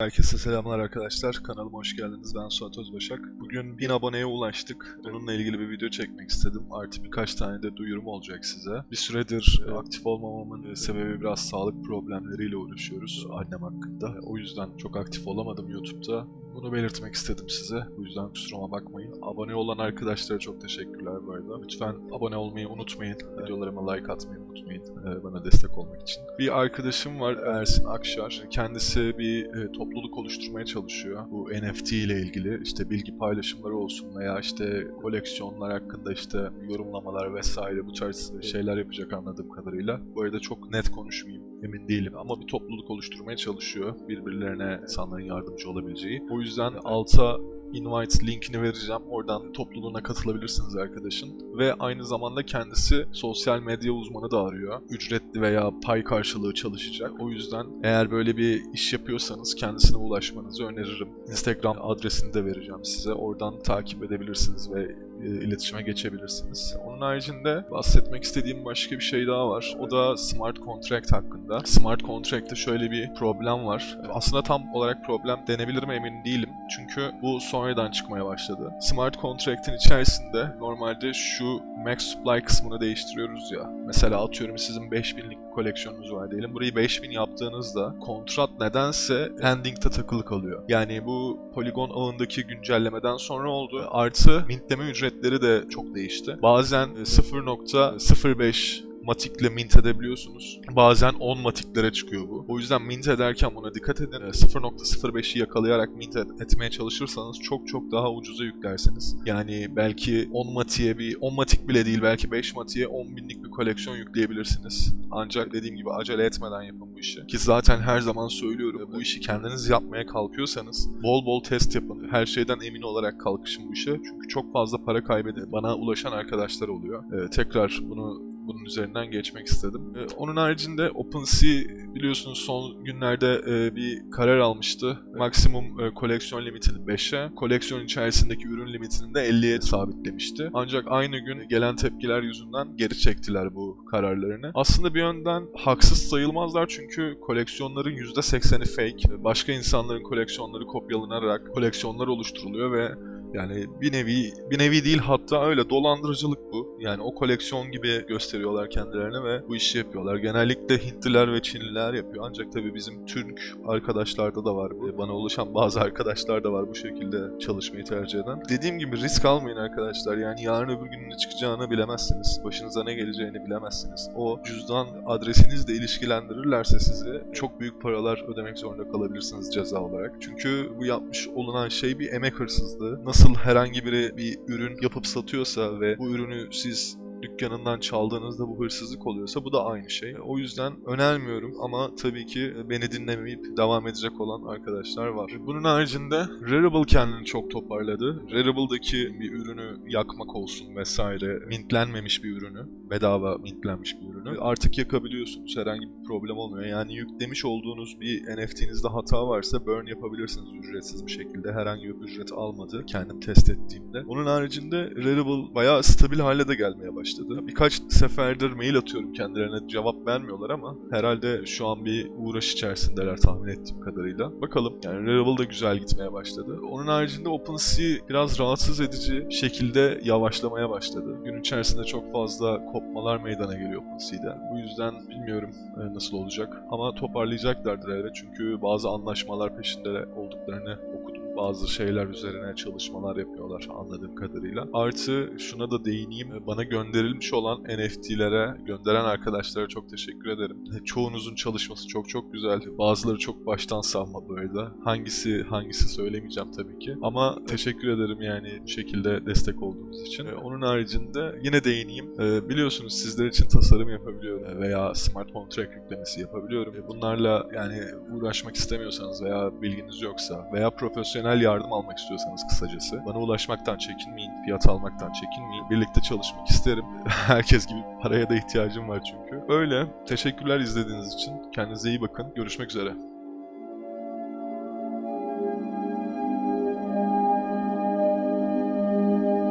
Herkese selamlar arkadaşlar. Kanalıma hoş geldiniz. Ben Suat Özbaşak. Bugün 1000 aboneye ulaştık. Bununla ilgili bir video çekmek istedim. Artı birkaç tane de duyurum olacak size. Bir süredir aktif olmamamın sebebi biraz sağlık problemleriyle uğraşıyoruz annem hakkında. O yüzden çok aktif olamadım YouTube'da. Bunu belirtmek istedim size. Bu yüzden kusuruma bakmayın. Abone olan arkadaşlara çok teşekkürler bu arada. Lütfen abone olmayı unutmayın. Videolarıma like atmayı unutmayın. e, Bana destek olmak için. Bir arkadaşım var Ersin Akşar. Kendisi bir e, topluluk oluşturmaya çalışıyor. Bu NFT ile ilgili işte bilgi paylaşımları olsun veya işte koleksiyonlar hakkında işte yorumlamalar vesaire bu tarz şeyler yapacak anladığım kadarıyla. Bu arada çok net konuşmayayım emin değilim ama bir topluluk oluşturmaya çalışıyor. Birbirlerine insanların yardımcı olabileceği. O yüzden alta invite linkini vereceğim. Oradan topluluğuna katılabilirsiniz arkadaşın. Ve aynı zamanda kendisi sosyal medya uzmanı da arıyor. Ücretli veya pay karşılığı çalışacak. O yüzden eğer böyle bir iş yapıyorsanız kendisine ulaşmanızı öneririm. Instagram adresini de vereceğim size. Oradan takip edebilirsiniz ve iletişime geçebilirsiniz. Onun haricinde bahsetmek istediğim başka bir şey daha var. O da smart contract hakkında. Smart contract'te şöyle bir problem var. Aslında tam olarak problem denebilir mi emin değilim. Çünkü bu sonradan çıkmaya başladı. Smart contract'in içerisinde normalde şu max supply kısmını değiştiriyoruz ya. Mesela atıyorum sizin 5000'lik bir koleksiyonunuz var diyelim. Burayı 5000 yaptığınızda kontrat nedense ending'de takılı kalıyor. Yani bu Polygon ağındaki güncellemeden sonra oldu. Artı mintleme ücretleri de çok değişti. Bazen e, 0.05 matikle mint edebiliyorsunuz. Bazen 10 matiklere çıkıyor bu. O yüzden mint ederken buna dikkat edin. E, 0.05'i yakalayarak mint et- etmeye çalışırsanız çok çok daha ucuza yüklersiniz. Yani belki 10 matiğe bir 10 matik bile değil belki 5 matiğe 10 binlik bir koleksiyon yükleyebilirsiniz. Ancak dediğim gibi acele etmeden yapın bu işi. Ki zaten her zaman söylüyorum bu işi kendiniz yapmaya kalkıyorsanız bol bol test yapın. Her şeyden emin olarak kalkışın bu işe. Çünkü çok fazla para kaybedip bana ulaşan arkadaşlar oluyor. Ee, tekrar bunu bunun üzerinden geçmek istedim. Ee, onun haricinde OpenSea biliyorsunuz son günlerde e, bir karar almıştı. Maksimum e, koleksiyon limitini 5'e, koleksiyon içerisindeki ürün limitini de 50'ye sabitlemişti. Ancak aynı gün gelen tepkiler yüzünden geri çektiler bu kararlarını. Aslında bir yönden haksız sayılmazlar çünkü koleksiyonların %80'i fake. Başka insanların koleksiyonları kopyalanarak koleksiyonlar oluşturuluyor ve yani bir nevi bir nevi değil hatta öyle dolandırıcılık bu. Yani o koleksiyon gibi gösteriyorlar kendilerini ve bu işi yapıyorlar. Genellikle Hintliler ve Çinliler yapıyor. Ancak tabii bizim Türk arkadaşlarda da var. bu. Bana ulaşan bazı arkadaşlar da var bu şekilde çalışmayı tercih eden. Dediğim gibi risk almayın arkadaşlar. Yani yarın öbür gün ne çıkacağını bilemezsiniz. Başınıza ne geleceğini bilemezsiniz. O cüzdan adresinizle ilişkilendirirlerse sizi çok büyük paralar ödemek zorunda kalabilirsiniz ceza olarak. Çünkü bu yapmış olunan şey bir emek hırsızlığı. Nasıl herhangi biri bir ürün yapıp satıyorsa ve bu ürünü siz dükkanından çaldığınızda bu hırsızlık oluyorsa bu da aynı şey. O yüzden önermiyorum ama tabii ki beni dinlemeyip devam edecek olan arkadaşlar var. Bunun haricinde Rarible kendini çok toparladı. Rarible'daki bir ürünü yakmak olsun vesaire mintlenmemiş bir ürünü, bedava mintlenmiş bir ürünü artık yakabiliyorsunuz. Herhangi bir problem olmuyor. Yani yüklemiş olduğunuz bir NFT'nizde hata varsa burn yapabilirsiniz ücretsiz bir şekilde. Herhangi bir ücret almadı kendim test ettiğimde. Onun haricinde Rarible bayağı stabil hale de gelmeye başladı. Birkaç seferdir mail atıyorum kendilerine cevap vermiyorlar ama herhalde şu an bir uğraş içerisindeler tahmin ettiğim kadarıyla. Bakalım yani Rarible da güzel gitmeye başladı. Onun haricinde OpenSea biraz rahatsız edici şekilde yavaşlamaya başladı. Gün içerisinde çok fazla kopmalar meydana geliyor OpenSea'den. Bu yüzden bilmiyorum e, nasıl olacak ama toparlayacaklardır elbet çünkü bazı anlaşmalar peşinde olduklarını okudum. Bazı şeyler üzerine çalışmalar yapıyorlar anladığım kadarıyla. Artı şuna da değineyim. Bana gönderilmiş olan NFT'lere gönderen arkadaşlara çok teşekkür ederim. Çoğunuzun çalışması çok çok güzel. Bazıları çok baştan savma böyle. Hangisi hangisi söylemeyeceğim tabii ki. Ama teşekkür ederim yani bu şekilde destek olduğunuz için. Ee, Onun haricinde yine değineyim. Ee, Biliyorsunuz sizler için tasarım yapabiliyorum veya smart contract yüklemesi yapabiliyorum. Bunlarla yani uğraşmak istemiyorsanız veya bilginiz yoksa veya profesyonel yardım almak istiyorsanız kısacası bana ulaşmaktan çekinmeyin, fiyat almaktan çekinmeyin. Birlikte çalışmak isterim. Herkes gibi paraya da ihtiyacım var çünkü. Öyle. Teşekkürler izlediğiniz için. Kendinize iyi bakın. Görüşmek üzere.